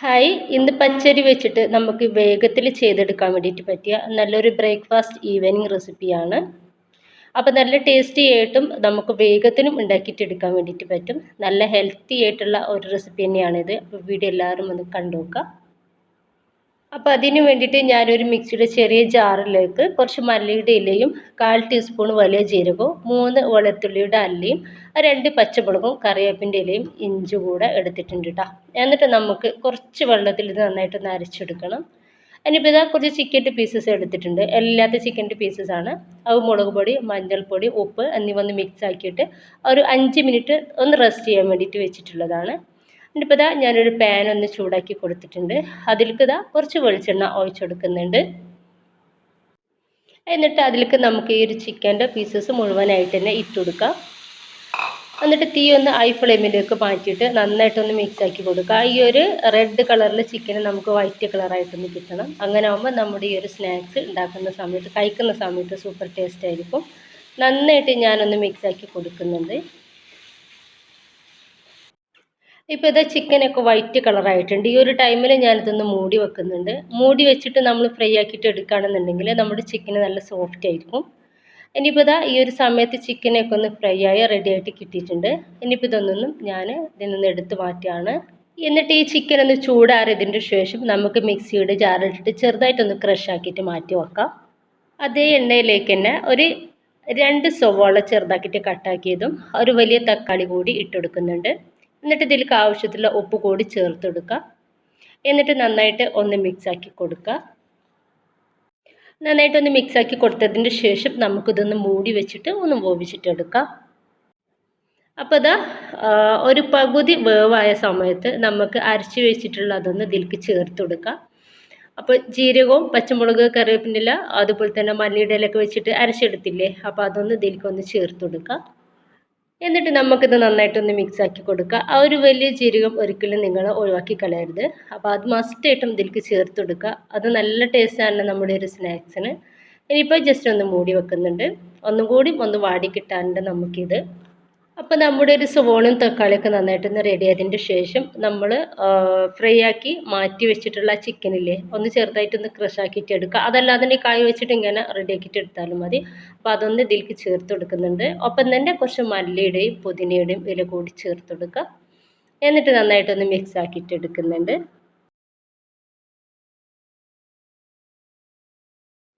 Hi ഇന്ന് പച്ചരി വെച്ചിട്ട് നമുക്ക് വേഗത്തിൽ ചെയ്തെടുക്കാൻ വേണ്ടിയിട്ട് പറ്റിയ നല്ലൊരു ബ്രേക്ക്ഫാസ്റ്റ് ഈവനിങ് റെസിപ്പിയാണ് അപ്പോൾ നല്ല ടേസ്റ്റി ആയിട്ടും നമുക്ക് വേഗത്തിനും ഉണ്ടാക്കിയിട്ട് എടുക്കാൻ വേണ്ടിയിട്ട് പറ്റും. നല്ല ഹെൽത്തി ആയിട്ടുള്ള ഒരു റെസിപ്പി തന്നെയാണിത്. അപ്പോൾ വീഡിയോ എല്ലാവരും ഒന്ന് കണ്ടു നോക്കുക. അപ്പോൾ അതിന് വേണ്ടിയിട്ട് ഞാനൊരു മിക്സിയുടെ ചെറിയ ജാറിലേക്ക് കുറച്ച് മല്ലിയുടെ ഇലയും കാൽ ടീസ്പൂൺ വലിയ ജീരകവും മൂന്ന് വെളുത്തുള്ളിയുടെ അല്ലിയും രണ്ട് പച്ചമുളകും കറിവേപ്പിന്റെ ഇലയും ഇഞ്ചി കൂടെ എടുത്തിട്ടുണ്ട് കേട്ടോ എന്നിട്ട് നമുക്ക് കുറച്ച് വെള്ളത്തിൽ ഇത് നന്നായിട്ട് അരച്ചെടുക്കണം ഇനിയിപ്പോൾ ഇതാ കുറച്ച് ചിക്കന്റെ പീസസ് എടുത്തിട്ടുണ്ട്. എല്ലാത്ത ചിക്കന്റെ പീസസ് ആണ്. അത് മുളക് പൊടി മഞ്ഞൾപ്പൊടി ഉപ്പ് എന്നിവ ഒന്ന് മിക്സ് ആക്കിയിട്ട് ഒരു അഞ്ച് മിനിറ്റ് ഒന്ന് റെസ്റ്റ് ചെയ്യാൻ വേണ്ടിയിട്ട് വെച്ചിട്ടുള്ളതാണ്. ഇനിയിപ്പോൾ ഇതാ ഞാനൊരു പാൻ ഒന്ന് ചൂടാക്കി കൊടുത്തിട്ടുണ്ട്. അതിലേക്ക് ഇതാ കുറച്ച് വെളിച്ചെണ്ണ ഒഴിച്ചെടുക്കുന്നുണ്ട്. എന്നിട്ട് അതിലേക്ക് നമുക്ക് ഈ ഒരു ചിക്കന്റെ പീസസ് മുഴുവനായിട്ട് തന്നെ ഇട്ട് കൊടുക്കാം എന്നിട്ട് തീ ഒന്ന് ഹൈ ഫ്ലെയിമിലേക്ക് മാറ്റിയിട്ട് നന്നായിട്ടൊന്ന് മിക്സ് ആക്കി കൊടുക്കുക ഈ ഒരു റെഡ് കളറിൽ ചിക്കൻ നമുക്ക് വൈറ്റ് കളറായിട്ടൊന്ന് കിട്ടണം. അങ്ങനെ ആകുമ്പോൾ നമ്മുടെ ഈ ഒരു സ്നാക്സ് ഉണ്ടാക്കുന്ന സമയത്ത് കഴിക്കുന്ന സമയത്ത് സൂപ്പർ ടേസ്റ്റ് ആയിരിക്കും. നന്നായിട്ട് ഞാനൊന്ന് മിക്സ് ആക്കി കൊടുക്കുന്നുണ്ട്. ഇപ്പോൾ ഇതാ ചിക്കനൊക്കെ വൈറ്റ് കളറായിട്ടുണ്ട് ഈ ഒരു ടൈമിൽ ഞാനിതൊന്ന് മൂടി വെക്കുന്നുണ്ട്. മൂടി വെച്ചിട്ട് നമ്മൾ ഫ്രൈ ആക്കിയിട്ട് എടുക്കുകയാണെന്നുണ്ടെങ്കിൽ നമ്മുടെ ചിക്കന് നല്ല സോഫ്റ്റ് ആയിരിക്കും. ഇനിയിപ്പോൾ ഇതാ ഈ ഒരു സമയത്ത് ചിക്കനൊക്കെ ഒന്ന് ഫ്രൈ ആയി റെഡി ആയിട്ട് കിട്ടിയിട്ടുണ്ട്. ഇനിയിപ്പോൾ ഇതൊന്നും ഞാൻ ഇതിൽ നിന്ന് എടുത്ത് മാറ്റുകയാണ്. എന്നിട്ട് ഈ ചിക്കൻ ഒന്ന് ചൂടാറിയതിന്റെ ശേഷം നമുക്ക് മിക്സിയുടെ ജാറിലിട്ടിട്ട് ചെറുതായിട്ടൊന്ന് ക്രഷ് ആക്കിയിട്ട് മാറ്റി വെക്കാം. അതേ എണ്ണയിലേക്ക് തന്നെ ഒരു രണ്ട് സവോള ചെറുതാക്കിയിട്ട് കട്ടാക്കിയതും ഒരു വലിയ തക്കാളി കൂടി ഇട്ടെടുക്കുന്നുണ്ട് എന്നിട്ട് ഇതിലേക്ക് ആവശ്യത്തിലുള്ള ഉപ്പ് കൂടി ചേർത്ത് കൊടുക്കുക എന്നിട്ട് നന്നായിട്ട് ഒന്ന് മിക്സാക്കി കൊടുക്കുക. നന്നായിട്ടൊന്ന് മിക്സാക്കി കൊടുത്തതിന് ശേഷം നമുക്കിതൊന്ന് മൂടി വെച്ചിട്ട് ഒന്ന് വേവിച്ചിട്ടെടുക്കാം അപ്പോൾ ഇതാ ഒരു പകുതി വേവായ സമയത്ത് നമുക്ക് അരച്ച് വെച്ചിട്ടുള്ള അതൊന്ന് ഇതിലേക്ക് ചേർത്ത് കൊടുക്കാം അപ്പോൾ ജീരകവും പച്ചമുളക് കറിവേപ്പിന്റെ അതുപോലെ തന്നെ മല്ലിയുടെ ഇലയൊക്കെ വെച്ചിട്ട് അരച്ചെടുത്തില്ലേ? അപ്പോൾ അതൊന്ന് ഇതിലേക്ക് ഒന്ന് ചേർത്ത് കൊടുക്കാം എന്നിട്ട് നമുക്കിത് നന്നായിട്ടൊന്ന് മിക്സ് ആക്കി കൊടുക്കുക. ആ ഒരു വലിയ ജീരകം ഒരിക്കലും നിങ്ങൾ ഒഴിവാക്കി കളയരുത്. അപ്പോൾ അത് മസ്റ്റായിട്ടും ഇതിലേക്ക് ചേർത്ത് കൊടുക്കുക. അത് നല്ല ടേസ്റ്റാണ് നമ്മുടെ ഒരു സ്നാക്സിന് ഇനിയിപ്പോൾ ജസ്റ്റ് ഒന്ന് മൂടി വെക്കുന്നുണ്ട്. ഒന്നും കൂടി ഒന്ന് വാടി കിട്ടാനുണ്ട് നമുക്കിത് അപ്പോൾ നമ്മുടെ ഒരു സവോളും തക്കാളിയൊക്കെ നന്നായിട്ടൊന്ന് റെഡി ആയതിന്റെ ശേഷം നമ്മൾ ഫ്രൈ ആക്കി മാറ്റി വെച്ചിട്ടുള്ള ചിക്കനില്ലേ ഒന്ന് ചെറുതായിട്ടൊന്ന് ക്രഷ് ആക്കിയിട്ട് എടുക്കുക. അതല്ലാതെ കായ് വെച്ചിട്ട് ഇങ്ങനെ റെഡി ആക്കിയിട്ട് എടുത്താലും മതി. അപ്പോൾ അതൊന്ന് ഇതിലേക്ക് ചേർത്ത് കൊടുക്കുന്നുണ്ട്. ഒപ്പം തന്നെ കുറച്ച് മല്ലിയുടെയും പുതിനയുടെയും ഇല കൂടി ചേർത്ത് കൊടുക്കുക. എന്നിട്ട് നന്നായിട്ടൊന്ന് മിക്സ് ആക്കിയിട്ട് എടുക്കുന്നുണ്ട്.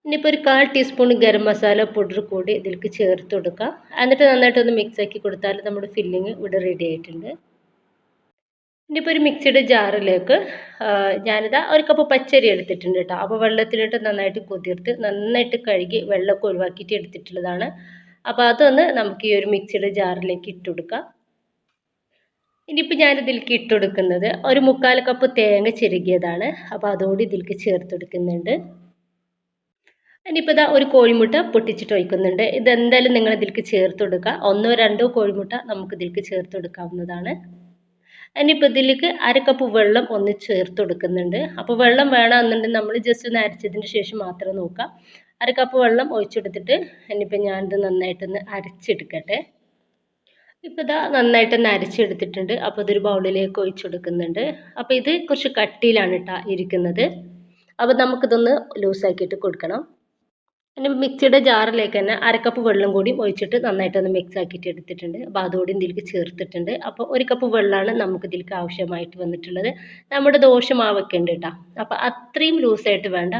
ഇനിയിപ്പോൾ ഒരു കാൽ ടീസ്പൂൺ ഗരം മസാല പൗഡർ കൂടി ഇതിലേക്ക് ചേർത്ത് കൊടുക്കാം. എന്നിട്ട് നന്നായിട്ടൊന്ന് മിക്സ് ആക്കി കൊടുത്താൽ നമ്മുടെ ഫില്ലിങ് ഇവിടെ റെഡി ആയിട്ടുണ്ട്. ഇനിയിപ്പോൾ ഒരു മിക്സിയുടെ ജാറിലേക്ക് ഞാനിതാ ഒരു കപ്പ് പച്ചരി എടുത്തിട്ടുണ്ട് കേട്ടോ. അപ്പോൾ വെള്ളത്തിലിട്ട് നന്നായിട്ട് കുതിർത്ത് നന്നായിട്ട് കഴുകി വെള്ളമൊക്കെ ഒഴിവാക്കിയിട്ട് എടുത്തിട്ടുള്ളതാണ്. അപ്പോൾ അതൊന്ന് നമുക്ക് ഈ ഒരു മിക്സിയുടെ ജാറിലേക്ക് ഇട്ട് കൊടുക്കാം. ഇനിയിപ്പോൾ ഞാനിതിലേക്ക് ഇട്ട് കൊടുക്കുന്നത് ഒരു മുക്കാൽ കപ്പ് തേങ്ങ ചിരുകിയതാണ് അപ്പോൾ അതോടെ ഇതിലേക്ക് ചേർത്ത് കൊടുക്കുന്നുണ്ട്. ഇനിയിപ്പോൾ ഇതാ ഒരു കോഴിമുട്ട പൊട്ടിച്ചിട്ട് ഒഴിക്കുന്നുണ്ട്. ഇതെന്തായാലും നിങ്ങൾ ഇതിലേക്ക് ചേർത്ത് കൊടുക്കുക. ഒന്നോ രണ്ടോ കോഴിമുട്ട നമുക്ക് ഇതിലേക്ക് ചേർത്ത് കൊടുക്കാവുന്നതാണ്. ഇനിയിപ്പോൾ ഇതിലേക്ക് അര കപ്പ് വെള്ളം ഒന്ന് ചേർത്ത് കൊടുക്കുന്നുണ്ട്. അപ്പോൾ വെള്ളം വേണമെന്നുണ്ടെങ്കിൽ നമ്മൾ ജസ്റ്റ് ഒന്ന് അരച്ചതിന് ശേഷം മാത്രം നോക്കാം അര കപ്പ് വെള്ളം ഒഴിച്ചെടുത്തിട്ട് ഇനിയിപ്പോൾ ഞാനിത് നന്നായിട്ടൊന്ന് അരച്ചെടുക്കട്ടെ. ഇപ്പോൾ ഇതാ നന്നായിട്ടൊന്ന് അരച്ചെടുത്തിട്ടുണ്ട്. അപ്പോൾ ഇതൊരു ബൗളിലേക്ക് ഒഴിച്ചെടുക്കുന്നുണ്ട്. അപ്പോൾ ഇത് കുറച്ച് കട്ടിയിലാണ് കേട്ടോ ഇരിക്കുന്നത്. അപ്പോൾ നമുക്കിതൊന്ന് ലൂസാക്കിയിട്ട് കൊടുക്കണം. പിന്നെ മിക്സിയുടെ ജാറിലേക്ക് തന്നെ അരക്കപ്പ് വെള്ളം കൂടി ഒഴിച്ചിട്ട് നന്നായിട്ടൊന്ന് മിക്സ് ആക്കിയിട്ട് എടുത്തിട്ടുണ്ട്. അപ്പോൾ അതുകൂടി ഇതിലേക്ക് ചേർത്തിട്ടുണ്ട്. അപ്പോൾ ഒരു കപ്പ് വെള്ളമാണ് നമുക്ക് ഇതിലേക്ക് ആവശ്യമായിട്ട് വന്നിട്ടുള്ളത്. നമ്മുടെ ദോശ ഉണ്ട് കേട്ടോ അപ്പോൾ അത്രയും ലൂസായിട്ട് വേണ്ട.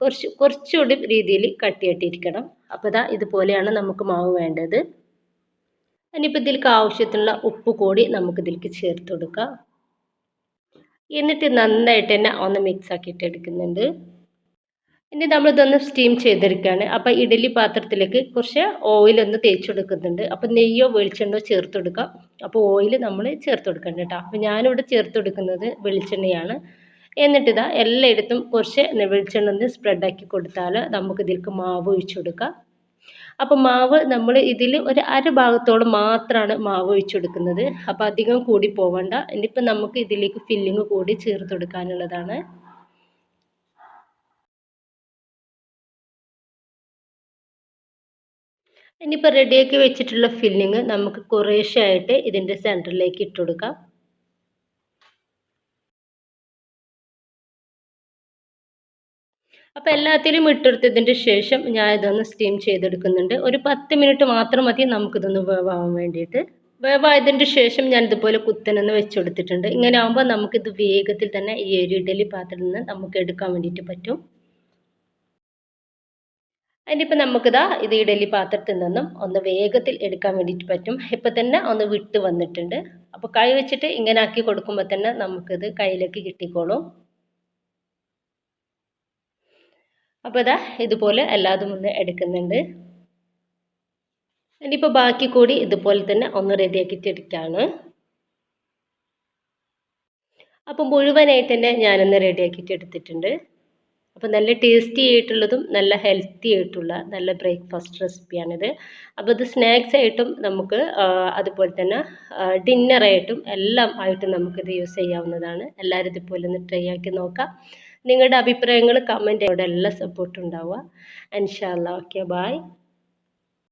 കുറച്ച് കുറച്ചുകൂടി രീതിയിൽ കട്ടിയായിട്ടിരിക്കണം. അപ്പോൾ ഇതാ ഇതുപോലെയാണ് നമുക്ക് മാവ് വേണ്ടത്. ഇനിയിപ്പോൾ ഇതിലേക്ക് ആവശ്യത്തിനുള്ള ഉപ്പ് കൂടി നമുക്ക് ഇതിലേക്ക് ചേർത്ത് കൊടുക്കാം. എന്നിട്ട് നന്നായിട്ട് തന്നെ ഒന്ന് മിക്സ് ആക്കിയിട്ട് എടുക്കുന്നുണ്ട്. ഇനി നമ്മളിതൊന്ന് സ്റ്റീം ചെയ്തെടുക്കുകയാണ്. അപ്പോൾ ഇഡലി പാത്രത്തിലേക്ക് കുറച്ച് ഓയിലൊന്ന് തേച്ച് കൊടുക്കുന്നുണ്ട് അപ്പോൾ നെയ്യോ വെളിച്ചെണ്ണയോ ചേർത്ത് കൊടുക്കാം അപ്പോൾ ഓയിൽ നമ്മൾ ചേർത്ത് കൊടുക്കണം കേട്ടോ. അപ്പോൾ ഞാനിവിടെ ചേർത്ത് കൊടുക്കുന്നത് വെളിച്ചെണ്ണയാണ്. എന്നിട്ടിതാ എല്ലായിടത്തും കുറച്ച് വെളിച്ചെണ്ണ ഒന്ന് സ്പ്രെഡാക്കി കൊടുത്താൽ നമുക്ക് ഇതിലേക്ക് മാവ് ഒഴിച്ചു കൊടുക്കാം അപ്പോൾ മാവ് നമ്മൾ ഇതിൽ ഒരു അര ഭാഗത്തോളം മാത്രമാണ് മാവ് ഒഴിച്ചു കൊടുക്കുന്നത് അപ്പോൾ അധികം കൂടി പോവണ്ട. ഇനിയിപ്പോൾ നമുക്ക് ഇതിലേക്ക് ഫില്ലിങ് കൂടി ചേർത്ത് കൊടുക്കാനുള്ളതാണ് ഇനിയിപ്പോൾ റെഡിയാക്കി വെച്ചിട്ടുള്ള ഫില്ലിങ് നമുക്ക് കുറേശ്ശെ ആയിട്ട് ഇതിന്റെ സെന്ററിലേക്ക് ഇട്ടുകൊടുക്കാം അപ്പോൾ എല്ലാത്തിലും ഇട്ടെടുത്തതിന്റെ ശേഷം ഞാൻ ഇതൊന്ന് സ്റ്റീം ചെയ്തെടുക്കുന്നുണ്ട്. ഒരു പത്ത് മിനിറ്റ് മാത്രം മതി നമുക്കിതൊന്ന് വേവാൻ വേണ്ടിയിട്ട്. വേവായതിന്റെ ശേഷം ഞാൻ ഇതുപോലെ കുത്തനെന്ന് വെച്ചെടുത്തിട്ടുണ്ട്. ഇങ്ങനെ ആകുമ്പോൾ നമുക്കിത് വേഗത്തിൽ തന്നെ ഈ ഒരു ഇഡലി പാത്രത്തിൽ നിന്ന് നമുക്ക് എടുക്കാൻ വേണ്ടിയിട്ട് പറ്റും. അതിനിപ്പോൾ നമുക്കിതാ ഇത് ഇഡലി പാത്രത്തിൽ നിന്നും ഒന്ന് വേഗത്തിൽ എടുക്കാൻ വേണ്ടിയിട്ട് പറ്റും. ഇപ്പം തന്നെ ഒന്ന് വിട്ട് വന്നിട്ടുണ്ട്. അപ്പോൾ കൈ വെച്ചിട്ട് ഇങ്ങനെ ആക്കി കൊടുക്കുമ്പോൾ തന്നെ നമുക്കിത് കയ്യിലേക്ക് കിട്ടിക്കോളും. അപ്പോൾ ഇതാ ഇതുപോലെ എല്ലാതും ഒന്ന് എടുക്കുന്നുണ്ട്. ഇനിയിപ്പോൾ ബാക്കി കൂടി ഇതുപോലെ തന്നെ ഒന്ന് റെഡിയാക്കിയിട്ടെടുക്കുകയാണ് അപ്പോൾ മുഴുവനായിട്ട് തന്നെ ഞാനൊന്ന് റെഡിയാക്കിയിട്ട് എടുത്തിട്ടുണ്ട്. അപ്പോൾ നല്ല ടേസ്റ്റി ആയിട്ടുള്ളതും നല്ല ഹെൽത്തി ആയിട്ടുള്ള നല്ല ബ്രേക്ക്ഫാസ്റ്റ് റെസിപ്പിയാണിത് അപ്പോൾ ഇത് സ്നാക്സ് ആയിട്ടും നമുക്ക് അതുപോലെ തന്നെ ഡിന്നറായിട്ടും എല്ലാം ആയിട്ടും നമുക്കിത് യൂസ് ചെയ്യാവുന്നതാണ്. എല്ലാവരും ഇതുപോലെ ഒന്ന് ട്രൈ ആക്കി നോക്കാം. നിങ്ങളുടെ അഭിപ്രായങ്ങൾ കമന്റ് അവിടെ എല്ലാ സപ്പോർട്ടും ഉണ്ടാവുക. അൻഷാല്ല ഓക്കെ ബായ്